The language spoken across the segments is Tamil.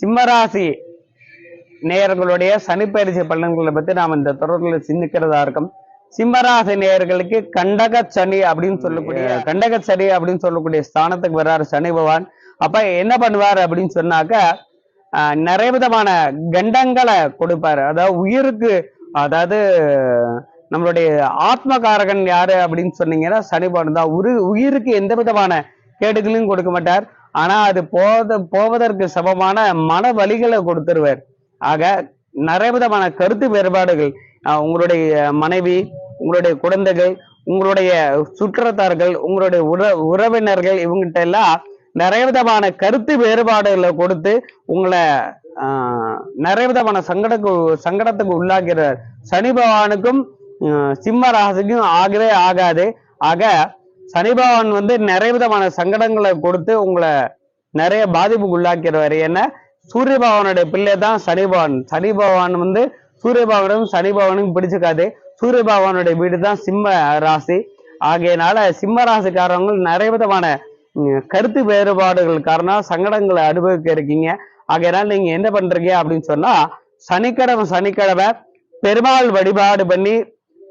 சிம்மராசி நேயர்களுடைய சனிப்பயிற்சி பலன்களை பத்தி நாம் இந்த தொடர்பில் சிந்திக்கிறதா இருக்கும். சிம்மராசி நேயர்களுக்கு கண்டக சனி அப்படின்னு சொல்லக்கூடிய கண்டக சனி அப்படின்னு சொல்லக்கூடிய ஸ்தானத்துக்கு வர்றாரு சனி பகவான். அப்ப என்ன பண்ணுவார் அப்படின்னு சொன்னாக்க நிறைய விதமான கண்டங்களை கொடுப்பாரு. அதாவது உயிருக்கு அதாவது நம்மளுடைய ஆத்மகாரகன் யாரு அப்படின்னு சொன்னீங்கன்னா சனி பகவான் தான். உரு உயிருக்கு எந்த விதமான கேடுகளையும் கொடுக்க மாட்டார். ஆனா அது போத போவதற்கு சமமான மன வழிகளை கொடுத்துருவார். ஆக நிறைய விதமான கருத்து வேறுபாடுகள் உங்களுடைய மனைவி உங்களுடைய குழந்தைகள் உங்களுடைய சுற்றத்தார்கள் உங்களுடைய உற உறவினர்கள் இவங்ககிட்ட எல்லாம் நிறைய விதமான கருத்து வேறுபாடுகளை கொடுத்து உங்களை நிறைய விதமான சங்கடக்கு சங்கடத்துக்கு உள்ளாகிறார் சனி பகவானுக்கும் சிம்ம ராசிக்கும் ஆகவே ஆகாது. ஆக சனி பகவான் வந்து நிறைய விதமான சங்கடங்களை கொடுத்து உங்களை நிறைய பாதிப்புக்கு உள்ளாக்கிறார் ஏன்னா சூரிய பகவானுடைய பிள்ளை தான் சனி பகவான். சனி பகவான் வந்து சூரிய பகவானும் சனி பகவானும் பிடிச்சிக்காது. சூரிய பகவானுடைய வீடு தான் சிம்ம ராசி. ஆகையினால சிம்ம ராசிக்காரவங்க நிறைய விதமான கருத்து வேறுபாடுகள் காரணம் சங்கடங்களை அனுபவிக்க இருக்கீங்க. ஆகையினால நீங்க என்ன பண்றீங்க அப்படின்னு சொன்னா சனிக்கிழமை சனிக்கிழமை பெருமாள் வழிபாடு பண்ணி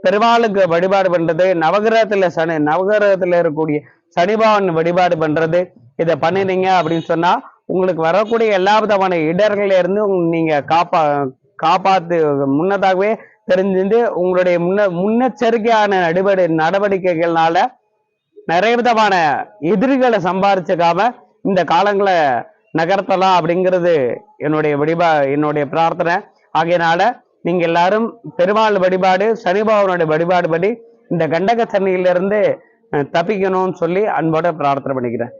பெருமாளுக்கு வழிபாடு பண்றது நவகிரகத்துல சனி நவகிரகத்துல இருக்கக்கூடிய சனிபவன் வழிபாடு பண்றது. இதை பண்ணினீங்க அப்படின்னு சொன்னா உங்களுக்கு வரக்கூடிய எல்லா விதமான இடர்கள்ல இருந்து நீங்க காப்பா காப்பாத்து முன்னதாகவே தெரிஞ்சிருந்து உங்களுடைய முன்ன முன்னெச்சரிக்கையான நடவடி நடவடிக்கைகள்னால நிறைய விதமான எதிரிகளை சம்பாரிச்சுக்காம இந்த காலங்களை நகர்த்தலாம் அப்படிங்கிறது என்னுடைய வழிபா என்னுடைய பிரார்த்தனை. ஆகையினால நீங்க எல்லாரும் பெருமாள் வழிபாடு சனிபாவனுடைய வழிபாடு படி இந்த கண்டக சன்னியிலிருந்து தப்பிக்கணும்னு சொல்லி அன்போட பிரார்த்தனை பண்ணிக்கிறேன்.